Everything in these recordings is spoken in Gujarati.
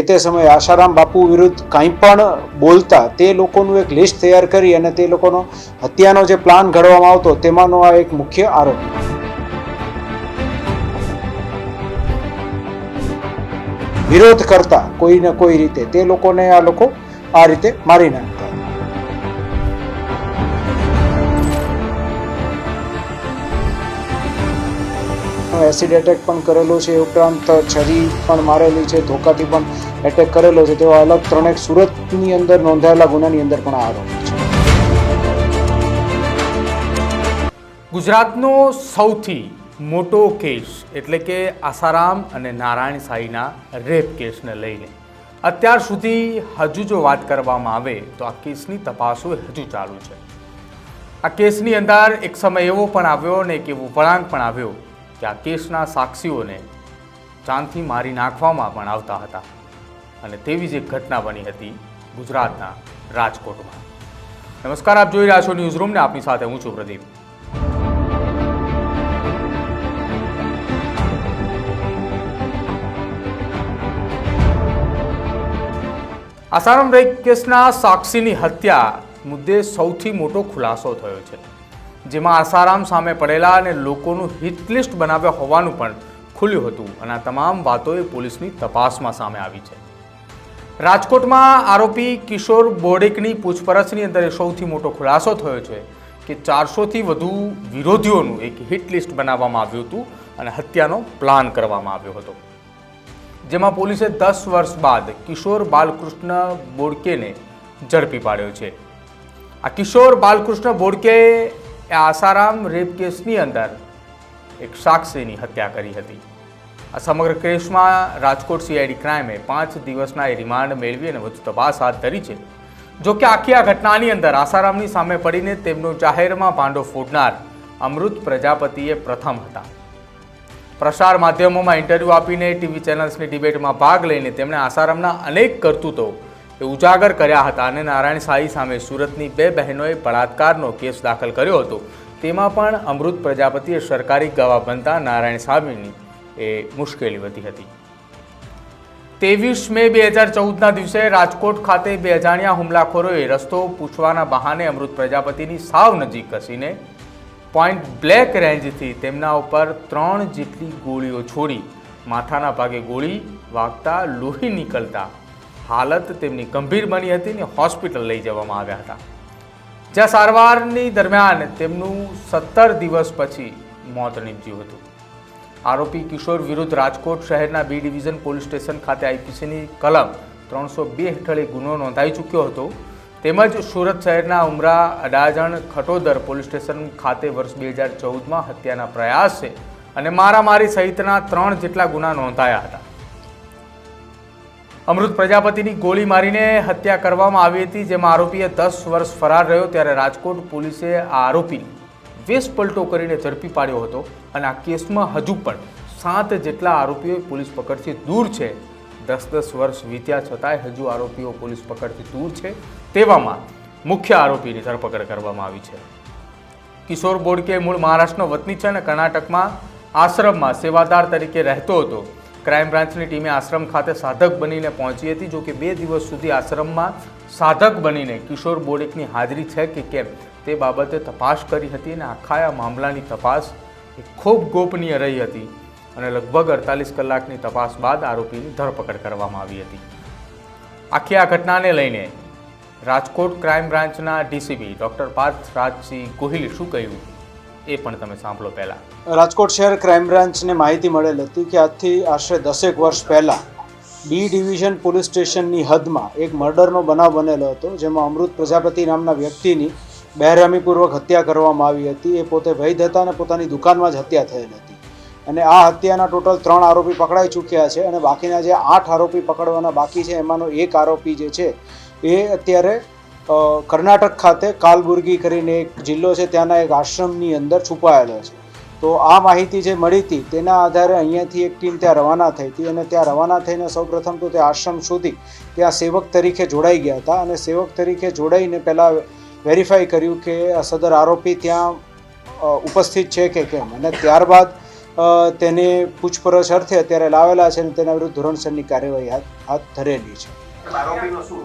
એ તે સમયે આશારામ બાપુ વિરુદ્ધ કાંઈ પણ બોલતા તે લોકોનું એક લિસ્ટ તૈયાર કરી અને તે લોકોનો હત્યાનો જે પ્લાન ઘડવામાં આવતો તેમાંનો આ એક મુખ્ય આરોપ. વિરોધ કરતા કોઈને કોઈ રીતે તે લોકોને આ લોકો આ રીતે મારી નાખતા. એસિડ એટેક પણ કરેલો છે ઉપરાંત છરી પણ મારેલી છે, ધોકાથી પણ એટેક કરેલો છે તેવા અલગ ત્રણેક સુરતની અંદર નોંધાયેલા ગુનાની અંદર પણ આ આરોપ ગુજરાતનો સૌથી મોટો કેસ એટલે કે આસારામ અને નારાયણ સાંઈના રેપ કેસને લઈને. અત્યાર સુધી હજુ જો વાત કરવામાં આવે તો આ કેસની તપાસો હજુ ચાલુ છે. આ કેસની અંદર એક સમય એવો પણ આવ્યો ને એક એવો વળાંક પણ આવ્યો કે આ કેસના સાક્ષીઓને ચાંદથી મારી નાખવામાં પણ આવતા હતા. અને તેવી જ એક ઘટના બની હતી ગુજરાતના રાજકોટમાં. નમસ્કાર, આપ જોઈ રહ્યા છો ન્યૂઝ રૂમને આપની સાથે હું છું પ્રદીપ. આસારામ રેપ કેસના સાક્ષીની હત્યા મુદ્દે સૌથી મોટો ખુલાસો થયો છે. જેમાં આસારામ સામે પડેલા અને લોકોનું હિટલિસ્ટ બનાવ્યા હોવાનું પણ ખુલ્યું હતું અને આ તમામ વાતો એ પોલીસની તપાસમાં સામે આવી છે. રાજકોટમાં આરોપી કિશોર બોડેકની પૂછપરછની અંદર સૌથી મોટો ખુલાસો થયો છે કે ચારસોથી વધુ વિરોધીઓનું એક હિટ લિસ્ટ બનાવવામાં આવ્યું હતું અને હત્યાનો પ્લાન કરવામાં આવ્યો હતો. જેમાં પોલીસે દસ વર્ષ બાદ કિશોર બાલકૃષ્ણ બોડકેને ઝડપી પાડ્યો છે. આ કિશોર બાલકૃષ્ણ બોડકે આસારામ રેપ કેસની અંદર એક સાક્ષીની હત્યા કરી હતી. આ સમગ્ર કેસમાં રાજકોટ સીઆઈડી ક્રાઇમે પાંચ દિવસના રિમાન્ડ મેળવી અને વધુ તપાસ હાથ ધરી છે. જો કે આખી આ ઘટનાની અંદર આસારામની સામે પડીને તેમનો જાહેરમાં ભાંડો ફોડનાર અમૃત પ્રજાપતિએ પ્રથમ હતા. પ્રસાર માધ્યમોમાં ઇન્ટરવ્યૂ આપીને ટીવી ચેનલ્સની ડિબેટમાં ભાગ લઈને તેમણે આસારામના અનેક કરતૂતો એ ઉજાગર કર્યા હતા અને નારાયણ સાંઈ સામે સુરતની બે બહેનોએ બળાત્કારનો કેસ દાખલ કર્યો હતો. તેમાં પણ અમૃત પ્રજાપતિએ સરકારી ગવાહ બનતા નારાયણ સામીની એ મુશ્કેલી વધી હતી. ત્રેવીસ મે બે હજાર ચૌદના દિવસે રાજકોટ ખાતે બે અજાણ્યા હુમલાખોરોએ રસ્તો પૂછવાના બહાને અમૃત પ્રજાપતિની સાવ નજીક કસીને પોઈન્ટ બ્લેક રેન્જથી તેમના ઉપર ત્રણ જેટલી ગોળીઓ છોડી માથાના ભાગે ગોળી વાગતા લોહી નીકળતા હાલત તેમની ગંભીર બની હતી ને હોસ્પિટલ લઈ જવામાં આવ્યા હતા. જ્યાં સારવારની દરમિયાન તેમનું સત્તર દિવસ પછી મોત નીપજ્યું હતું. આરોપી કિશોર વિરુદ્ધ રાજકોટ શહેરના બી ડિવિઝન પોલીસ સ્ટેશન ખાતે આઈપીસીની કલમ ત્રણસો બે હેઠળ ગુનો નોંધાઈ ચૂક્યો હતો. તેમજ સુરત શહેરના ઉમરા, અડાજણ, ખટોદર પોલીસ સ્ટેશન ખાતે વર્ષ બે હજાર ચૌદમાં હત્યાના પ્રયાસ છે અને મારામારી સહિતના ત્રણ જેટલા ગુના નોંધાયા હતા. અમૃત પ્રજાપતિની ગોળી મારીને હત્યા કરવામાં આવી હતી, જેમાં આરોપીએ દસ વર્ષ ફરાર રહ્યો, ત્યારે રાજકોટ પોલીસે આ આરોપીની વેશ પલટો કરીને ઝડપી પાડ્યો હતો અને આ કેસમાં હજુ પણ સાત જેટલા આરોપીઓ પોલીસ પકડથી દૂર છે. દસ દસ વર્ષ વીત્યા છતાંય હજુ આરોપીઓ પોલીસ પકડથી દૂર છે તેવામાં મુખ્ય આરોપીની ધરપકડ કરવામાં આવી છે. કિશોર બોડકે મૂળ મહારાષ્ટ્રનો વતની છે અને કર્ણાટકમાં આશ્રમમાં સેવાદાર તરીકે રહેતો હતો. ક્રાઇમ બ્રાન્ચની ટીમે આશ્રમ ખાતે સાધક બનીને પહોંચી હતી જો કે બે દિવસ સુધી આશ્રમમાં સાધક બનીને કિશોર બોડેકની હાજરી છે કે કેમ તે બાબતે તપાસ કરી હતી અને આખા આ મામલાની તપાસ ખૂબ ગોપનીય રહી હતી અને લગભગ અડતાલીસ કલાકની તપાસ બાદ આરોપીની ધરપકડ કરવામાં આવી હતી. આખી આ ઘટનાને લઈને રાજકોટ ક્રાઇમ બ્રાન્ચના ડીસીપી ડૉક્ટર પાર્થ રાજસિંહ ગોહિલે શું કહ્યું? એ પણ તમે સાંભળો પહેલાં. રાજકોટ શહેર ક્રાઇમ બ્રાન્ચને માહિતી મળેલ હતી કે આજથી આશરે દસેક વર્ષ પહેલાં ડી ડિવિઝન પોલીસ સ્ટેશનની હદમાં એક મર્ડરનો બનાવ બનેલો હતો, જેમાં અમૃત પ્રજાપતિ નામના વ્યક્તિની બહેરામીપૂર્વક હત્યા કરવામાં આવી હતી. એ પોતે વૈધ હતા અને પોતાની દુકાનમાં જ હત્યા થયેલ હતી. અને આ હત્યાના ટોટલ ત્રણ આરોપી પકડાઈ ચૂક્યા છે અને બાકીના જે આઠ આરોપી પકડવાના બાકી છે, એમાંનો એક આરોપી જે છે, એ અત્યારે કર્ણાટક ખાતે કાલબુર્ગી કરીને એક જિલ્લો છે, ત્યાંના એક આશ્રમની અંદર છુપાયેલો છે. તો આ માહિતી જે મળી હતી, તેના આધારે અહીંયાથી એક ટીમ ત્યાં રવાના થઈ હતી અને ત્યાં રવાના થઈને સૌપ્રથમ તો તે આશ્રમ સુધી ત્યાં સેવક તરીકે જોડાઈ ગયા હતા અને સેવક તરીકે જોડાઈને પહેલાં વેરીફાઈ કર્યું કે સદર આરોપી ત્યાં ઉપસ્થિત છે કે કેમ અને ત્યારબાદ તેને પૂછપરછ અર્થે અત્યારે લાવેલા છે અને તેના વિરુદ્ધ ધોરણસરની કાર્યવાહી હાથ ધરેલી છે. આરોપીનો શું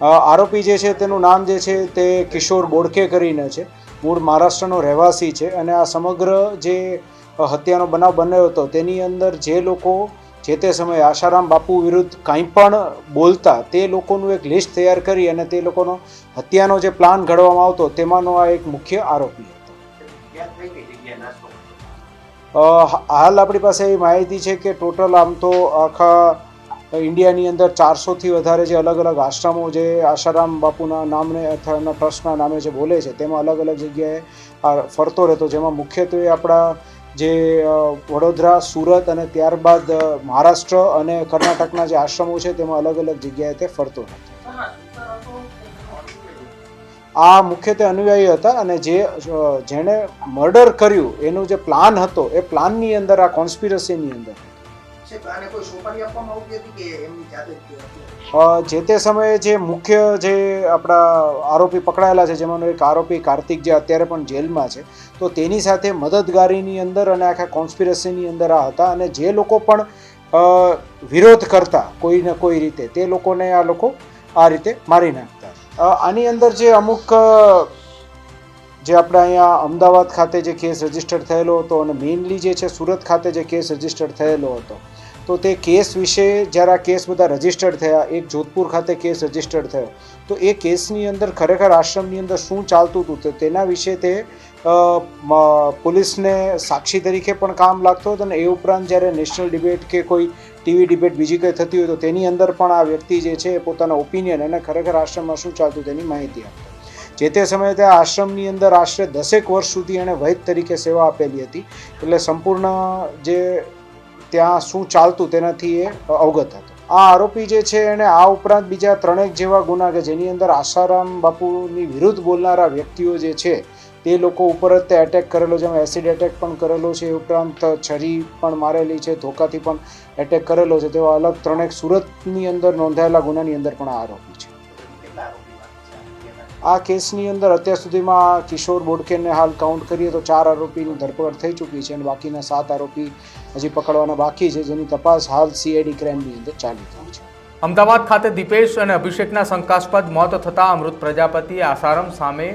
આરોપી જે છે તેનું નામ જે છે તે કિશોર બોડકે કરીને છે. મૂળ મહારાષ્ટ્રનો રહેવાસી છે અને આ સમગ્ર જે હત્યાનો બનાવ બન્યો હતો તેની અંદર જે લોકો જે તે સમયે આશારામ બાપુ વિરુદ્ધ કાંઈ પણ બોલતા તે લોકોનું એક લિસ્ટ તૈયાર કરી અને તે લોકોનો હત્યાનો જે પ્લાન ઘડવામાં આવતો તેમાંનો આ એક મુખ્ય આરોપી હતો. હાલ આપણી પાસે એવી માહિતી છે કે ટોટલ આમ તો આખા ઇન્ડિયાની અંદર ચારસોથી વધારે જે અલગ અલગ આશ્રમો જે આશારામ બાપુના નામને અથવા એમના ટ્રસ્ટના નામે જે બોલે છે, તેમાં અલગ અલગ જગ્યાએ ફરતો રહેતો. જેમાં મુખ્યત્વે આપણા જે વડોદરા, સુરત અને ત્યારબાદ મહારાષ્ટ્ર અને કર્ણાટકના જે આશ્રમો છે, તેમાં અલગ અલગ જગ્યાએ તે ફરતો હતો આ મુખ્યત્વે અનુયાયી હતા અને જે જેણે મર્ડર કર્યું, એનું જે પ્લાન હતો, એ પ્લાનની અંદર, આ કોન્સ્પિરસીની અંદર. જ તે સમયે જે મુખ્ય જે આપણા આરોપી પકડાયેલા છે, જેમાંનો એક આરોપી કાર્તિક જે અત્યારે પણ જેલમાં છે, તો તેની સાથે મદદગારીની અંદર અને આખા કોન્સ્પિરસીની અંદર આ હતા અને જે લોકો પણ વિરોધ કરતા કોઈને કોઈ રીતે, તે લોકોને આ લોકો આ રીતે મારી નાખતા. આની અંદર જે અમુક જે આપણે અહીંયા અમદાવાદ ખાતે જે કેસ રજિસ્ટર થયેલો હતો અને મેઇનલી જે છે સુરત ખાતે જે કેસ રજિસ્ટર થયેલો હતો તો તે કેસ વિશે જ્યારે આ કેસ બધા રજીસ્ટર્ડ થયા, એક જોધપુર ખાતે કેસ રજીસ્ટર્ડ થયો, તો એ કેસની અંદર ખરેખર આશ્રમની અંદર શું ચાલતું હતું તેના વિશે તે પોલીસને સાક્ષી તરીકે પણ કામ લાગતો હતો અને એ ઉપરાંત જ્યારે નેશનલ ડિબેટ કે કોઈ ટીવી ડિબેટ બીજી કંઈ થતી હોય તો તેની અંદર પણ આ વ્યક્તિ જે છે એ પોતાના ઓપિનિયન અને ખરેખર આશ્રમમાં શું ચાલતું તેની માહિતી આપતો જે તે સમયે તે આશ્રમની અંદર આશરે દસેક વર્ષ સુધી એણે વૈદ તરીકે સેવા આપેલી હતી. એટલે સંપૂર્ણ જે ત્યાં શું ચાલતું તેનાથી એ અવગત હતો. આ આરોપી જે છે એણે આ ઉપરાંત બીજા ત્રણેક જેવા ગુના કે જેની અંદર આસારામ બાપુની વિરુદ્ધ બોલનારા વ્યક્તિઓ જે છે, તે લોકો ઉપર જ તે એટેક કરેલો જેમાં એસિડ એટેક પણ કરેલો છે. એ ઉપરાંત છરી પણ મારેલી છે. ધોકાથી પણ એટેક કરેલો છે. તેવા અલગ ત્રણેક સુરતની અંદર નોંધાયેલા ગુનાની અંદર પણ આ આરોપી છે. આ કેસની અંદર અત્યાર સુધીમાં કિશોર બોડકેને હાલ કાઉન્ટ કરીએ તો ચાર આરોપીની ધરપકડ થઈ ચૂકી છે અને બાકીના સાત આરોપી હજી પકડવાના બાકી છે, જેની તપાસ હાલ સીઆઈડી ક્રાઇમની અંદર ચાલી રહી છે. અમદાવાદ ખાતે દીપેશ અને અભિષેકના શંકાસ્પદ મોત થતાં અમૃત પ્રજાપતિએ આસારામ સામે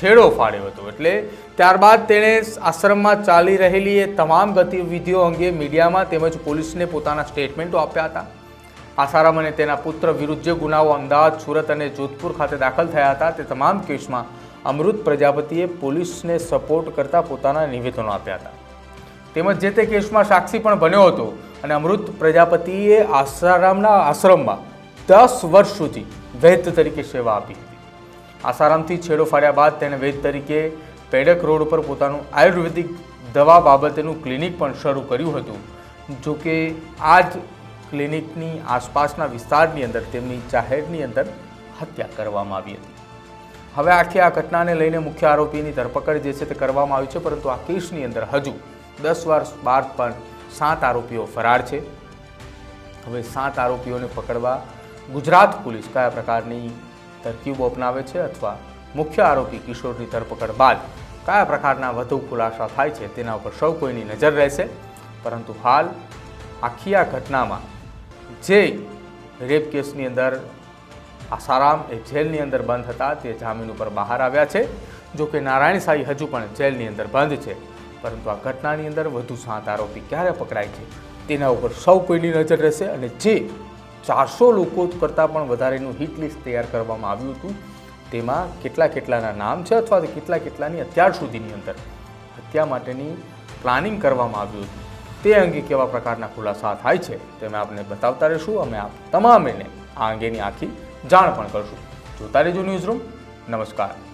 છેડો ફાડ્યો હતો. એટલે ત્યારબાદ તેણે આશ્રમમાં ચાલી રહેલી એ તમામ ગતિવિધિઓ અંગે મીડિયામાં તેમજ પોલીસને પોતાના સ્ટેટમેન્ટો આપ્યા હતા. આસારામ અને તેના પુત્ર વિરુદ્ધ જે ગુનાઓ અમદાવાદ, સુરત અને જોધપુર ખાતે દાખલ થયા હતા, તે તમામ કેસમાં અમૃત પ્રજાપતિએ પોલીસને સપોર્ટ કરતા પોતાના નિવેદનો આપ્યા હતા. તેમજ જે તે કેસમાં સાક્ષી પણ બન્યો હતો અને અમૃત પ્રજાપતિએ આસારામના આશ્રમમાં દસ વર્ષ સુધી વૈદ તરીકે સેવા આપી હતી. આસારામથી છેડો ફાડ્યા બાદ તેણે વૈદ તરીકે પેડક રોડ ઉપર પોતાનું આયુર્વેદિક દવા બાબતેનું ક્લિનિક પણ શરૂ કર્યું હતું. જોકે આ જ ક્લિનિકની આસપાસના વિસ્તારની અંદર, તેમની જાહેરની અંદર હત્યા કરવામાં આવી હતી. હવે આખી આ ઘટનાને લઈને મુખ્ય આરોપીની ધરપકડ જે છે તે કરવામાં આવી છે, પરંતુ આ કેસની અંદર હજુ દસ વર્ષ બાદ પણ સાત આરોપીઓ ફરાર છે. હવે સાત આરોપીઓને પકડવા ગુજરાત પોલીસ કયા પ્રકારની તરકીબો અપનાવે છે અથવા મુખ્ય આરોપી કિશોરની ધરપકડ બાદ કયા પ્રકારના વધુ ખુલાસા થાય છે તેના ઉપર સૌ કોઈની નજર રહેશે. પરંતુ હાલ આખી આ ઘટનામાં જે રેપ કેસની અંદર આસારામ એ જેલની અંદર બંધ હતા, તે જામીન ઉપર બહાર આવ્યા છે. જો કે નારાયણ સાંઈ હજુ પણ જેલની અંદર બંધ છે. પરંતુ આ ઘટનાની અંદર વધુ સાત આરોપી ક્યારે પકડાય છે, તેના ઉપર સૌ કોઈની નજર રહેશે અને જે ચારસો લોકો કરતાં પણ વધારેનું હિટ લિસ્ટ તૈયાર કરવામાં આવ્યું હતું, તેમાં કેટલા કેટલાના નામ છે અથવા તો કેટલા કેટલાની અત્યાર સુધીની અંદર હત્યા માટેની પ્લાનિંગ કરવામાં આવ્યું હતું. તે અંગે કેવા પ્રકારના ખુલાસા થાય છે તે અમે આપને બતાવતા રહીશું. અમે આપ તમામને આ અંગેની આખી જાણ પણ કરશું. જોતા રહેજો ન્યૂઝ રૂમ. નમસ્કાર.